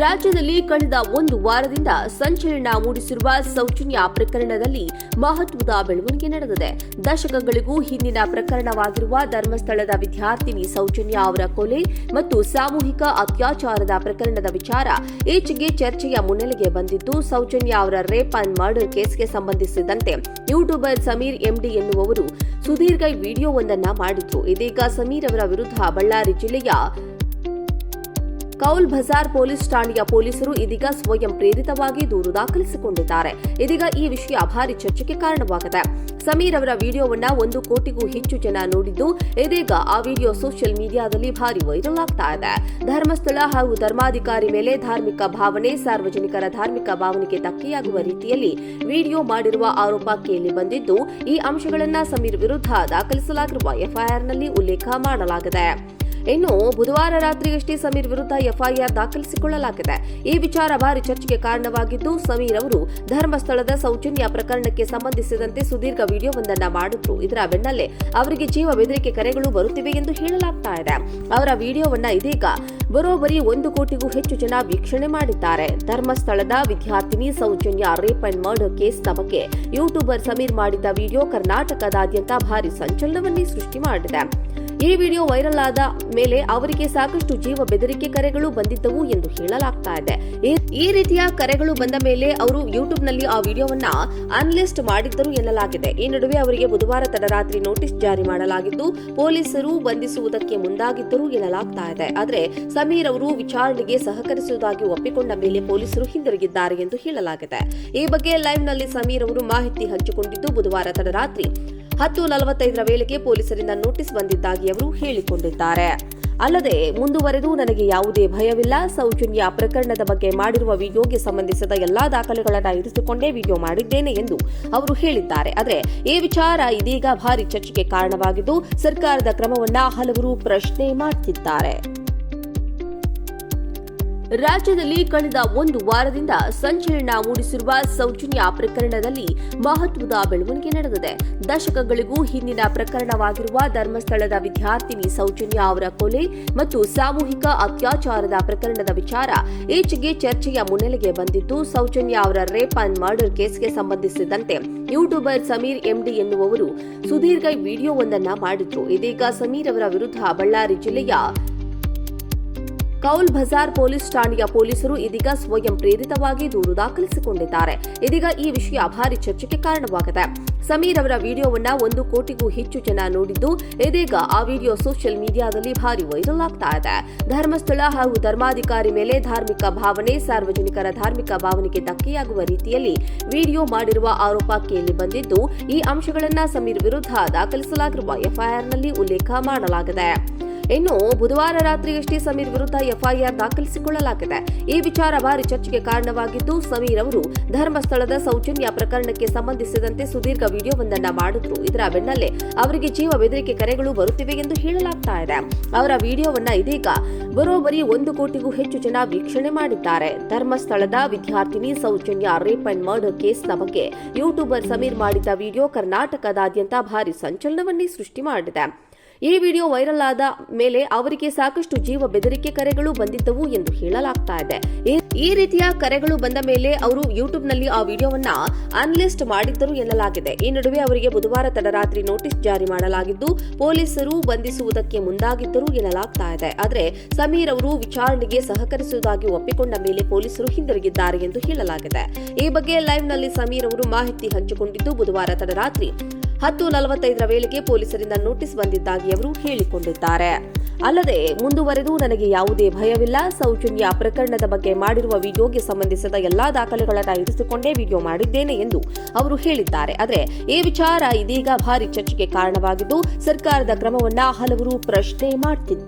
ರಾಜ್ಯದಲ್ಲಿ ಕಳೆದ ಒಂದು ವಾರದಿಂದ ಸಂಚಲನ ಮೂಡಿಸಿರುವ ಸೌಜನ್ಯ ಪ್ರಕರಣದಲ್ಲಿ ಮಹತ್ವದ ಬೆಳವಣಿಗೆ ನಡೆದಿದೆ. ದಶಕಗಳಿಗೂ ಹಿಂದಿನ ಪ್ರಕರಣವಾಗಿರುವ ಧರ್ಮಸ್ಥಳದ ವಿದ್ಯಾರ್ಥಿನಿ ಸೌಜನ್ಯ ಅವರ ಕೊಲೆ ಮತ್ತು ಸಾಮೂಹಿಕ ಅತ್ಯಾಚಾರದ ಪ್ರಕರಣದ ವಿಚಾರ ಈಚೆಗೆ ಚರ್ಚೆಯ ಮುನ್ನೆಲೆಗೆ ಬಂದಿದ್ದು, ಸೌಜನ್ಯ ಅವರ ರೇಪ್ ಅಂಡ್ ಮರ್ಡರ್ ಕೇಸ್ಗೆ ಸಂಬಂಧಿಸಿದಂತೆ ಯೂಟ್ಯೂಬರ್ ಸಮೀರ್ ಎಂಡಿ ಎನ್ನುವವರು ಸುದೀರ್ಘ ವಿಡಿಯೋವೊಂದನ್ನ ಮಾಡಿದ್ರು ಇದೀಗ ಸಮೀರ್ ಅವರ ವಿರುದ್ಧ ಬಳ್ಳಾರಿ ಜಿಲ್ಲೆಯ ಕೌಲ್ ಬಜಾರ್ ಪೊಲೀಸ್ ಠಾಣೆಯ ಪೊಲೀಸರು ಇದೀಗ ಸ್ವಯಂ ಪ್ರೇರಿತವಾಗಿ ದೂರು ದಾಖಲಿಸಿಕೊಂಡಿದ್ದಾರೆ. ಇದೀಗ ಈ ವಿಷಯ ಭಾರಿ ಚರ್ಚೆಗೆ ಕಾರಣವಾಗಿದೆ. ಸಮೀರ್ ಅವರ ವಿಡಿಯೋವನ್ನ ಒಂದು ಕೋಟಿಗೂ ಹೆಚ್ಚು ಜನ ನೋಡಿದ್ದು, ಇದೀಗ ಆ ವಿಡಿಯೋ ಸೋಷಿಯಲ್ ಮೀಡಿಯಾದಲ್ಲಿ ಭಾರಿ ವೈರಲ್ ಆಗ್ತಾ ಇದೆ. ಧರ್ಮಸ್ಥಳ ಹಾಗೂ ಧರ್ಮಾಧಿಕಾರಿ ಮೇಲೆ ಧಾರ್ಮಿಕ ಭಾವನೆ, ಸಾರ್ವಜನಿಕರ ಧಾರ್ಮಿಕ ಭಾವನೆಗೆ ಧಕ್ಕೆಯಾಗುವ ರೀತಿಯಲ್ಲಿ ವಿಡಿಯೋ ಮಾಡಿರುವ ಆರೋಪ ಕೇಳಿ ಬಂದಿದ್ದು, ಈ ಅಂಶಗಳನ್ನ ಸಮೀರ್ ವಿರುದ್ಧ ದಾಖಲಿಸಲಾಗಿರುವ ಎಫ್ಐಆರ್ನಲ್ಲಿ ಉಲ್ಲೇಖ ಮಾಡಲಾಗಿದೆ. ಇನ್ನು ಬುಧವಾರ ರಾತ್ರಿಯಷ್ಟೇ ಸಮೀರ್ ವಿರುದ್ಧ ಎಫ್ಐಆರ್ ದಾಖಲಿಸಿಕೊಳ್ಳಲಾಗಿದೆ. ಈ ವಿಚಾರ ಭಾರಿ ಚರ್ಚೆಗೆ ಕಾರಣವಾಗಿದ್ದು, ಸಮೀರ್ ಅವರು ಧರ್ಮಸ್ಥಳದ ಸೌಜನ್ಯ ಪ್ರಕರಣಕ್ಕೆ ಸಂಬಂಧಿಸಿದಂತೆ ಸುದೀರ್ಘ ವಿಡಿಯೋವೊಂದನ್ನ ಮಾಡಿದ್ರು. ಇದರ ಬೆನ್ನಲ್ಲೇ ಅವರಿಗೆ ಜೀವ ಬೆದರಿಕೆ ಕರೆಗಳು ಬರುತ್ತಿವೆ ಎಂದು ಹೇಳಲಾಗ್ತಾ ಇದೆ. ಅವರ ವಿಡಿಯೋವನ್ನ ಇದೀಗ ಬರೋಬರಿ ಒಂದು ಕೋಟಿಗೂ ಹೆಚ್ಚು ಜನ ವೀಕ್ಷಣೆ ಮಾಡಿದ್ದಾರೆ. ಧರ್ಮಸ್ಥಳದ ವಿದ್ಯಾರ್ಥಿನಿ ಸೌಜನ್ಯ ರೇಪ್ ಅಂಡ್ ಮರ್ಡರ್ ಕೇಸ್ನ ಬಗ್ಗೆ ಯೂಟ್ಯೂಬರ್ ಸಮೀರ್ ಮಾಡಿದ್ದ ವಿಡಿಯೋ ಕರ್ನಾಟಕದಾದ್ಯಂತ ಭಾರಿ ಸಂಚಲನವನ್ನೇ ಸೃಷ್ಟಿ ಮಾಡಿದೆ. ಈ ವಿಡಿಯೋ ವೈರಲ್ ಆದ ಮೇಲೆ ಅವರಿಗೆ ಸಾಕಷ್ಟು ಜೀವ ಬೆದರಿಕೆ ಕರೆಗಳು ಬಂದಿದ್ದವು ಎಂದು ಹೇಳಲಾಗ್ತಾ ಇದೆ. ಈ- ರೀತಿಯ ಕರೆಗಳು ಬಂದ ಮೇಲೆ ಅವರು ಯೂಟ್ಯೂಬ್ನಲ್ಲಿ ಆ ವಿಡಿಯೋವನ್ನ ಅನ್ಲಿಸ್ಟ್ ಮಾಡಿದ್ದರು ಎನ್ನಲಾಗಿದೆ. ಈ ನಡುವೆ ಅವರಿಗೆ ಬುಧವಾರ ತಡರಾತ್ರಿ ನೋಟಿಸ್ ಜಾರಿ ಮಾಡಲಾಗಿದ್ದು ಪೊಲೀಸರು ಬಂಧಿಸುವುದಕ್ಕೆ ಮುಂದಾಗಿದ್ದರು ಎನ್ನಲಾಗ್ತಾ ಇದೆ. ಆದರೆ ಸಮೀರ್ ಅವರು ವಿಚಾರಣೆಗೆ ಸಹಕರಿಸುವುದಾಗಿ ಒಪ್ಪಿಕೊಂಡ ಮೇಲೆ ಪೊಲೀಸರು ಹಿಂದಿರುಗಿದ್ದಾರೆ ಎಂದು ಹೇಳಲಾಗಿದೆ. ಈ ಬಗ್ಗೆ ಲೈವ್ನಲ್ಲಿ ಸಮೀರ್ ಅವರು ಮಾಹಿತಿ ಹಂಚಿಕೊಂಡಿದ್ದು ಬುಧವಾರ ತಡರಾತ್ರಿ. ಹತ್ತು ನಲವತ್ತೈದರ ವೇಳೆಗೆ ಪೊಲೀಸರಿಂದ ನೋಟಿಸ್ ಬಂದಿದ್ದಾಗಿ ಅವರು ಹೇಳಿಕೊಂಡಿದ್ದಾರೆ. ಅಲ್ಲದೆ, ಮುಂದುವರೆದು ನನಗೆ ಯಾವುದೇ ಭಯವಿಲ್ಲ. ಸೌಜನ್ಯ ಪ್ರಕರಣದ ಬಗ್ಗೆ ಮಾಡಿರುವ ವಿಡಿಯೋಗೆ ಸಂಬಂಧಿಸಿದ ಎಲ್ಲಾ ದಾಖಲೆಗಳನ್ನು ಇರಿಸಿಕೊಂಡೇ ವಿಡಿಯೋ ಮಾಡಿದ್ದೇನೆ ಎಂದು ಅವರು ಹೇಳಿದ್ದಾರೆ. ಆದರೆ, ಈ ವಿಚಾರ ಇದೀಗ ಭಾರಿ ಚರ್ಚೆಗೆ ಕಾರಣವಾಗಿದ್ದು, ಸರ್ಕಾರದ ಕ್ರಮವನ್ನ ಹಲವರು ಪ್ರಶ್ನೆ ಮಾಡ್ತಿದ್ದಾರೆ. ರಾಜ್ಯದಲ್ಲಿ ಕಳೆದ ಒಂದು ವಾರದಿಂದ ಸಂಚಲನ ಮೂಡಿಸಿರುವ ಸೌಜನ್ಯ ಪ್ರಕರಣದಲ್ಲಿ ಮಹತ್ವದ ಬೆಳವಣಿಗೆ ನಡೆದಿದೆ. ದಶಕಗಳಿಗೂ ಹಿಂದಿನ ಪ್ರಕರಣವಾಗಿರುವ ಧರ್ಮಸ್ಥಳದ ವಿದ್ಯಾರ್ಥಿನಿ ಸೌಜನ್ಯ ಅವರ ಕೊಲೆ ಮತ್ತು ಸಾಮೂಹಿಕ ಅತ್ಯಾಚಾರದ ಪ್ರಕರಣದ ವಿಚಾರ ಈಚೆಗೆ ಚರ್ಚೆಯ ಮುನ್ನೆಲೆಗೆ ಬಂದಿದ್ದು, ಸೌಜನ್ಯ ಅವರ ರೇಪ್ ಅಂಡ್ ಮರ್ಡರ್ ಕೇಸ್ಗೆ ಸಂಬಂಧಿಸಿದಂತೆ ಯೂಟ್ಯೂಬರ್ ಸಮೀರ್ ಎಂಡಿ ಎನ್ನುವವರು ಸುದೀರ್ಘ ವಿಡಿಯೋವೊಂದನ್ನ ಮಾಡಿದ್ರು. ಇದೀಗ ಸಮೀರ್ ಅವರ ವಿರುದ್ಧ ಬಳ್ಳಾರಿ ಜಿಲ್ಲೆಯ ಕೌಲ್ ಬಜಾರ್ ಪೊಲೀಸ್ ಠಾಣೆಯ ಪೊಲೀಸರು ಇದೀಗ ಸ್ವಯಂ ಪ್ರೇರಿತವಾಗಿ ದೂರು ದಾಖಲಿಸಿಕೊಂಡಿದ್ದಾರೆ. ಇದೀಗ ಈ ವಿಷಯ ಭಾರಿ ಚರ್ಚೆಗೆ ಕಾರಣವಾಗಿದೆ. ಸಮೀರ್ ಅವರ ವಿಡಿಯೋವನ್ನ ಒಂದು ಕೋಟಿಗೂ ಹೆಚ್ಚು ಜನ ನೋಡಿದ್ದು, ಇದೀಗ ಆ ವಿಡಿಯೋ ಸೋಷಿಯಲ್ ಮೀಡಿಯಾದಲ್ಲಿ ಭಾರಿ ವೈರಲ್ ಆಗ್ತಾ ಇದೆ. ಧರ್ಮಸ್ಥಳ ಹಾಗೂ ಧರ್ಮಾಧಿಕಾರಿ ಮೇಲೆ ಧಾರ್ಮಿಕ ಭಾವನೆ, ಸಾರ್ವಜನಿಕರ ಧಾರ್ಮಿಕ ಭಾವನೆಗೆ ಧಕ್ಕೆಯಾಗುವ ರೀತಿಯಲ್ಲಿ ವಿಡಿಯೋ ಮಾಡಿರುವ ಆರೋಪ ಕೇಳಿ ಬಂದಿದ್ದು, ಈ ಅಂಶಗಳನ್ನ ಸಮೀರ್ ವಿರುದ್ಧ ದಾಖಲಿಸಲಾಗಿರುವ ಎಫ್ಐಆರ್ನಲ್ಲಿ ಉಲ್ಲೇಖ ಮಾಡಲಾಗಿದೆ. ಇನ್ನು ಬುಧವಾರ ರಾತ್ರಿಯಷ್ಟೇ ಸಮೀರ್ ವಿರುದ್ಧ ಎಫ್ಐಆರ್ ದಾಖಲಿಸಿಕೊಳ್ಳಲಾಗಿದೆ. ಈ ವಿಚಾರ ಭಾರಿ ಚರ್ಚೆಗೆ ಕಾರಣವಾಗಿದ್ದು, ಸಮೀರ್ ಅವರು ಧರ್ಮಸ್ಥಳದ ಸೌಜನ್ಯ ಪ್ರಕರಣಕ್ಕೆ ಸಂಬಂಧಿಸಿದಂತೆ ಸುದೀರ್ಘ ವಿಡಿಯೋವೊಂದನ್ನ ಮಾಡಿದ್ರು. ಇದರ ಬೆನ್ನಲ್ಲೇ ಅವರಿಗೆ ಜೀವ ಬೆದರಿಕೆ ಕರೆಗಳು ಬರುತ್ತಿವೆ ಎಂದು ಹೇಳಲಾಗ್ತಾ ಇದೆ. ಅವರ ವಿಡಿಯೋವನ್ನ ಇದೀಗ ಬರೋಬ್ಬರಿ ಒಂದು ಕೋಟಿಗೂ ಹೆಚ್ಚು ಜನ ವೀಕ್ಷಣೆ ಮಾಡಿದ್ದಾರೆ. ಧರ್ಮಸ್ಥಳದ ವಿದ್ಯಾರ್ಥಿನಿ ಸೌಜನ್ಯ ರೇಪ್ ಅಂಡ್ ಮರ್ಡರ್ ಕೇಸ್ನ ಬಗ್ಗೆ ಯೂಟ್ಯೂಬರ್ ಸಮೀರ್ ಮಾಡಿದ್ದ ವಿಡಿಯೋ ಕರ್ನಾಟಕದಾದ್ಯಂತ ಭಾರಿ ಸಂಚಲನವನ್ನೇ ಸೃಷ್ಟಿ ಮಾಡಿದೆ. ಈ ವಿಡಿಯೋ ವೈರಲ್ ಆದ ಮೇಲೆ ಅವರಿಗೆ ಸಾಕಷ್ಟು ಜೀವ ಬೆದರಿಕೆ ಕರೆಗಳು ಬಂದಿದ್ದವು ಎಂದು ಹೇಳಲಾಗ್ತಾ ಇದೆ. ಈ- ರೀತಿಯ ಕರೆಗಳು ಬಂದ ಮೇಲೆ ಅವರು ಯೂಟ್ಯೂಬ್ನಲ್ಲಿ ಆ ವಿಡಿಯೋವನ್ನ ಅನ್ಲಿಸ್ಟ್ ಮಾಡಿದ್ದರು ಎನ್ನಲಾಗಿದೆ. ಈ ನಡುವೆ ಅವರಿಗೆ ಬುಧವಾರ ತಡರಾತ್ರಿ ನೋಟಿಸ್ ಜಾರಿ ಮಾಡಲಾಗಿದ್ದು, ಪೊಲೀಸರು ಬಂಧಿಸುವುದಕ್ಕೆ ಮುಂದಾಗಿದ್ದರು ಎನ್ನಲಾಗ್ತಾ ಇದೆ. ಆದರೆ ಸಮೀರ್ ಅವರು ವಿಚಾರಣೆಗೆ ಸಹಕರಿಸುವುದಾಗಿ ಒಪ್ಪಿಕೊಂಡ ಮೇಲೆ ಪೊಲೀಸರು ಹಿಂದಿರುಗಿದ್ದಾರೆ ಎಂದು ಹೇಳಲಾಗಿದೆ. ಈ ಬಗ್ಗೆ ಲೈವ್ನಲ್ಲಿ ಸಮೀರ್ ಅವರು ಮಾಹಿತಿ ಹಂಚಿಕೊಂಡಿದ್ದು ಬುಧವಾರ ತಡರಾತ್ರಿ. ಹತ್ತು ನಲವತ್ತೈದರ ವೇಳೆಗೆ ಪೊಲೀಸರಿಂದ ನೋಟಿಸ್ ಬಂದಿದ್ದಾಗಿ ಅವರು ಹೇಳಿಕೊಂಡಿದ್ದಾರೆ. ಅಲ್ಲದೆ, ಮುಂದುವರೆದು ನನಗೆ ಯಾವುದೇ ಭಯವಿಲ್ಲ. ಸೌಜನ್ಯ ಪ್ರಕರಣದ ಬಗ್ಗೆ ಮಾಡಿರುವ ವಿಡಿಯೋಗೆ ಸಂಬಂಧಿಸಿದ ಎಲ್ಲಾ ದಾಖಲೆಗಳನ್ನು ಇರಿಸಿಕೊಂಡೇ ವಿಡಿಯೋ ಮಾಡಿದ್ದೇನೆ ಎಂದು ಅವರು ಹೇಳಿದ್ದಾರೆ. ಆದರೆ, ಈ ವಿಚಾರ ಇದೀಗ ಭಾರಿ ಚರ್ಚೆಗೆ ಕಾರಣವಾಗಿದ್ದು, ಸರ್ಕಾರದ ಕ್ರಮವನ್ನ ಹಲವರು ಪ್ರಶ್ನೆ ಮಾಡ್ತಿದ್ದಾರೆ.